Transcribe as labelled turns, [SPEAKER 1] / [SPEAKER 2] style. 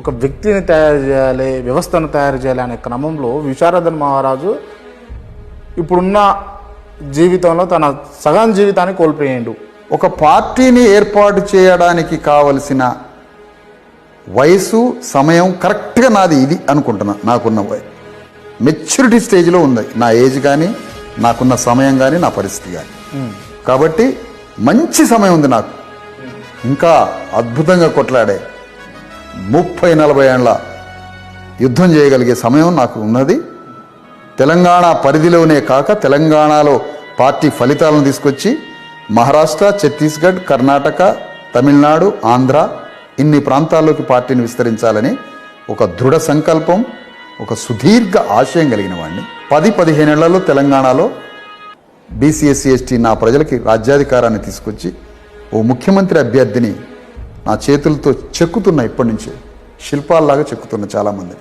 [SPEAKER 1] ఒక వ్యక్తిని తయారు చేయాలి వ్యవస్థను తయారు చేయాలి అనే క్రమంలో విశారదన్ మహారాజు ఇప్పుడున్న జీవితంలో తన సగం జీవితాన్ని కోల్పోయిండు.
[SPEAKER 2] ఒక పార్టీని ఏర్పాటు చేయడానికి కావలసిన వయసు సమయం కరెక్ట్గా నాది ఇది అనుకుంటున్నా నాకున్న వయ మెచ్యూరిటీ స్టేజ్లో ఉంది. నా ఏజ్ కానీ నాకున్న సమయం కానీ నా పరిస్థితి కానీ. కాబట్టి మంచి సమయం ఉంది నాకు. ఇంకా అద్భుతంగా కొట్లాడే ముప్పై నలభై ఏళ్ళ యుద్ధం చేయగలిగే సమయం నాకు ఉన్నది. తెలంగాణ పరిధిలోనే కాక తెలంగాణలో పార్టీ ఫలితాలను తీసుకొచ్చి మహారాష్ట్ర ఛత్తీస్గఢ్ కర్ణాటక తమిళనాడు ఆంధ్ర ఇన్ని ప్రాంతాల్లోకి పార్టీని విస్తరించాలని ఒక దృఢ సంకల్పం ఒక సుదీర్ఘ ఆశయం కలిగిన వాడిని పది పదిహేనేళ్ళలో తెలంగాణలో బీసీఎస్సీ ఎస్టీ నా ప్రజలకి రాజ్యాధికారాన్ని తీసుకొచ్చి ఓ ముఖ్యమంత్రి అభ్యర్థిని ఆ చేతులతో చెక్కుతున్న ఇప్పటి నుంచే. శిల్పాల్లాగా చెక్కుతున్న చాలామంది.